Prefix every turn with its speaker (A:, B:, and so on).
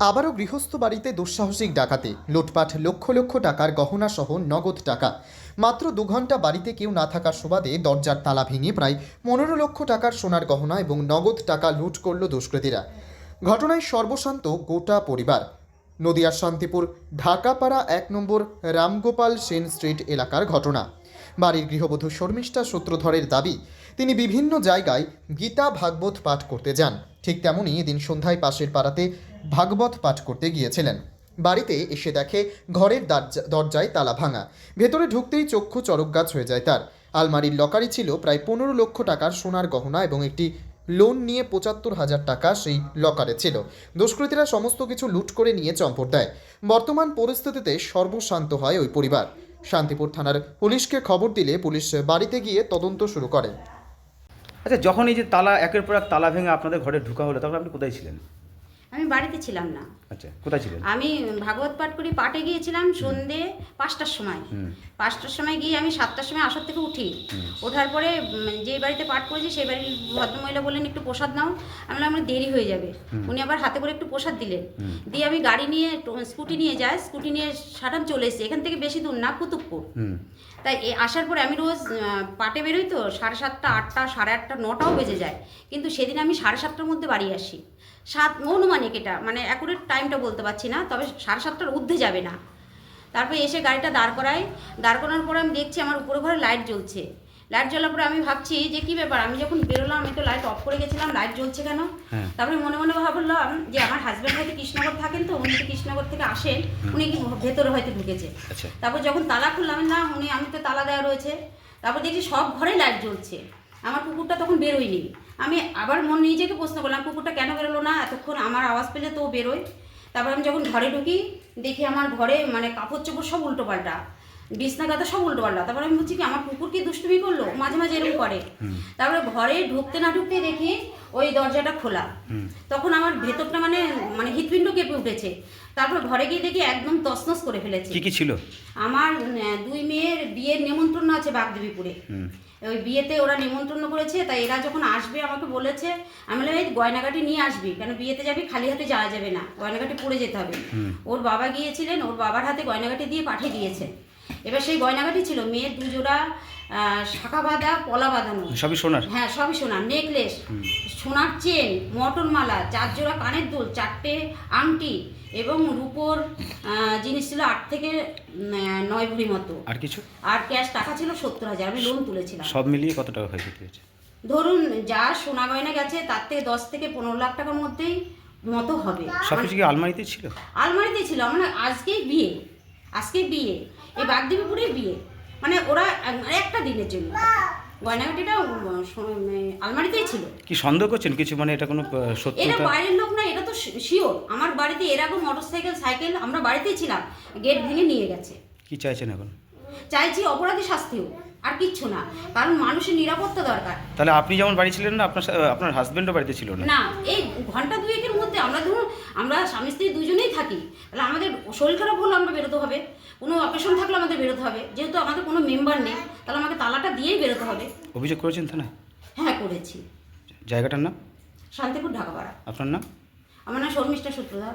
A: আবারও গৃহস্থ বাড়িতে দুঃসাহসিক ডাকাতে। লুটপাট লক্ষ লক্ষ টাকার গহনা সহ নগদ টাকা। মাত্র দু ঘণ্টা বাড়িতে কেউ না থাকার সুবাদে দরজার তালা ভেঙে প্রায় পনেরো লক্ষ টাকার সোনার গহনা এবং নগদ টাকা লুট করল দুষ্কৃতীরা। ঘটনায় সর্বশান্ত গোটা পরিবার। নদিয়ার শান্তিপুর, ঢাকাপাড়া এক নম্বর, রামগোপাল সেন স্ট্রিট এলাকার ঘটনা। বাড়ির গৃহবধূ শর্মিষ্ঠা সূত্রধরের দাবি, তিনি বিভিন্ন জায়গায় গীতা ভাগবত পাঠ করতে যান। ঠিক তেমনই এদিন সন্ধ্যায় পাশের পাড়াতে ভাগবত পাঠ করতে গিয়েছিলেন। বাড়িতে এসে দেখে ঘরের দরজা- দরজায় তালা ভাঙা। ভেতরে ঢুকতেই চক্ষু চরক গাছ হয়ে যায় তার। আলমারির লকারি ছিল প্রায় পনেরো লক্ষ টাকার সোনার গহনা এবং একটি লোন নিয়ে পঁচাত্তর হাজার টাকা সেই লকারে ছিল। দুষ্কৃতীরা সমস্ত কিছু লুট করে নিয়ে চম্পট দেয়। বর্তমান পরিস্থিতিতে সর্বশান্ত হয় ওই পরিবার। শান্তিপুর থানার পুলিশকে খবর দিলে পুলিশ বাড়িতে গিয়ে তদন্ত শুরু করে।
B: আচ্ছা যখন এই যে তালা, একের পর এক তালা ভেঙে আপনাদের ঘরে ঢুকা হলো তখন আপনি কোথায় ছিলেন?
C: আমি বাড়িতে ছিলাম না।
B: আচ্ছা কোথায় ছিলেন?
C: আমি ভাগবত পাঠ করি পাঠে গিয়েছিলাম সন্ধে পাঁচটার সময়। পাঁচটার সময় গিয়ে আমি সাতটার সময় আসর থেকে উঠি। ওঠার পরে যে বাড়িতে পাঠ করেছি সেই বাড়ির ভদ্রমহিলা বললেন একটু প্রসাদ নাও। আমি বললাম আমার দেরি হয়ে যাবে। উনি আবার হাতে করে একটু প্রসাদ দিলেন। দিয়ে আমি গাড়ি নিয়ে স্কুটি নিয়ে যাই। স্কুটি নিয়ে সাটান চলে এসেছি। এখান থেকে বেশি দূর না কুতুবপুর। তাই আসার পরে আমি রোজ পাটে বেরোই তো সাড়ে সাতটা আটটা সাড়ে আটটা নটাও বেজে যায়। কিন্তু সেদিন আমি সাড়ে সাতটার মধ্যে বাড়ি আসি। সাত অনুমানিক এটা মানে অ্যাকুরেট টাইমটা বলতে পারছি না তবে সাড়ে সাতটার ঊর্ধ্বে যাবে না। তারপরে এসে গাড়িটা দাঁড় করাই দাঁড় করানোর পরে আমি দেখছি আমার উপরে ঘরে লাইট জ্বলছে। লাইট জ্বলার পরে আমি ভাবছি যে কি ব্যাপার? আমি যখন বেরোলাম আমি তো লাইট অফ করে গেছিলাম লাইট জ্বলছে কেন?
B: হ্যাঁ।
C: তারপরে মনে মনে ভাবলাম যে আমার হাজব্যান্ড হয়তো কৃষ্ণনগর থাকেন তো উনি তো কৃষ্ণনগর থেকে আসেন উনি কি ভেতরে হয়তো ঢুকেছে।
B: আচ্ছা।
C: তারপর যখন তালা খুললাম না উনি আমি তো তালা দেওয়া রয়েছে। তারপর দেখছি সব ঘরে লাইট জ্বলছে। আমার কুকুরটা তখন বেরোয়নি। আমি আবার মন নিজেকে প্রশ্ন করলাম কুকুরটা কেন বেরোলো না? এতক্ষণ আমার আওয়াজ পেলে তো বেরোয়। তারপর আমি যখন ঘরে ঢুকি দেখি আমার ঘরে মানে কাপড় চোপড় সব উল্টোপাল্টা বিছনা গাদা সব উল্টো পাল্টা। তারপর আমি বলছি কি আমার কুকুর কি দুষ্টুমি করল? মাঝে মাঝে এরকম করে। তারপরে ঘরে ঢুকতে না ঢুকতে দেখি ওই দরজাটা খোলা। তখন আমার ভেতরটা মানে মানে হৃৎপিণ্ড কেঁপে উঠেছে। তারপর ঘরে গিয়ে দেখি একদম তসনস করে ফেলেছে।
B: কি কি ছিল?
C: আমার আহ, দুই মেয়ের বিয়ের নেমন্ত্রণ আছে বাগদেবীপুরে। ওই বিয়েতে ওরা নেমন্ত্রণ করেছে তাই এরা যখন আসবে আমাকে বলেছে আমি বললাম এই গয়নাগাটি নিয়ে আসবি কেন বিয়েতে যাবি? খালি হাতে যাওয়া যাবে না গয়নাগাটি পড়ে যেতে হবে। ওর বাবা গিয়েছিলেন ওর বাবার হাতে গয়নাগাটি দিয়ে পাঠিয়ে দিয়েছে। এবার সেই গয়নাগাটি ছিল মেয়ের দুজোড়া শাখা বাঁধা পলা বাঁধানো
B: সবই সোনার?
C: হ্যাঁ সবই সোনার। নেকলেস সোনার চেন মটন মালা চার জোড়া কানের দুল চারটে আংটি এবং রূপোর জিনিস ছিল আট থেকে নয় ভরি মতো।
B: আর কিছু?
C: আর ক্যাশ টাকা ছিল সত্তর হাজার। আমি লোন তুলেছিলাম।
B: সব মিলিয়ে কত টাকা ক্ষয়ক্ষতি হয়েছে
C: ধরুন যা সোনা গয়না গেছে তার থেকে দশ থেকে পনেরো লাখ টাকার মধ্যেই মতো হবে।
B: সব কিছু কি আলমারিতে ছিল?
C: আলমারিতে ছিল। মানে আজকেই বিয়ে। আজকেই বিয়ে। এই বাগদেবীপুরে বিয়ে। মানে ওরা এক- একটা দিনের জন্য। গয়নাগাটিটা মানে আলমারিতেই ছিল।
B: কি সন্দেহ করছেন? কিছু মানে এটা কোনো আহ,
C: এটা বাইরের লোক না এটা তো শিওর। আমার বাড়িতে এর আগে মোটর সাইকেল আমরা বাড়িতেই ছিলাম। গেট ভেঙে নিয়ে গেছে।
B: কি চাইছেন এখন?
C: চাইছি অপরাধী শাস্তি আর কিচ্ছু না। কারণ মানুষের নিরাপত্তা দরকার।
B: তাহলে আপনি যেমন বাড়ি ছিলেন না আপনার আপনার হাজবেন্ডও বাড়িতে ছিল না?
C: না এই ঘণ্টা দুয়েকের মধ্যে আমরা ধরুন আমরা স্বামী স্ত্রী দুজনেই থাকি। তাহলে আমাদের শরীর খারাপ হলে আমরা বেরোতে হবে। কোনো অকেশন থাকলে আমাদের বেরোতে হবে। যেহেতু আমাদের কোনো মেম্বার নেই তাহলে আমাকে তালাটা দিয়েই বেরোতে হবে।
B: অভিযোগ করেছেন থানায়?
C: হ্যাঁ করেছি।
B: জায়গাটার নাম?
C: শান্তিপুর ঢাকাপাড়া।
B: আপনার নাম?
C: আমার নাম শর্মিষ্ঠা সূত্রধার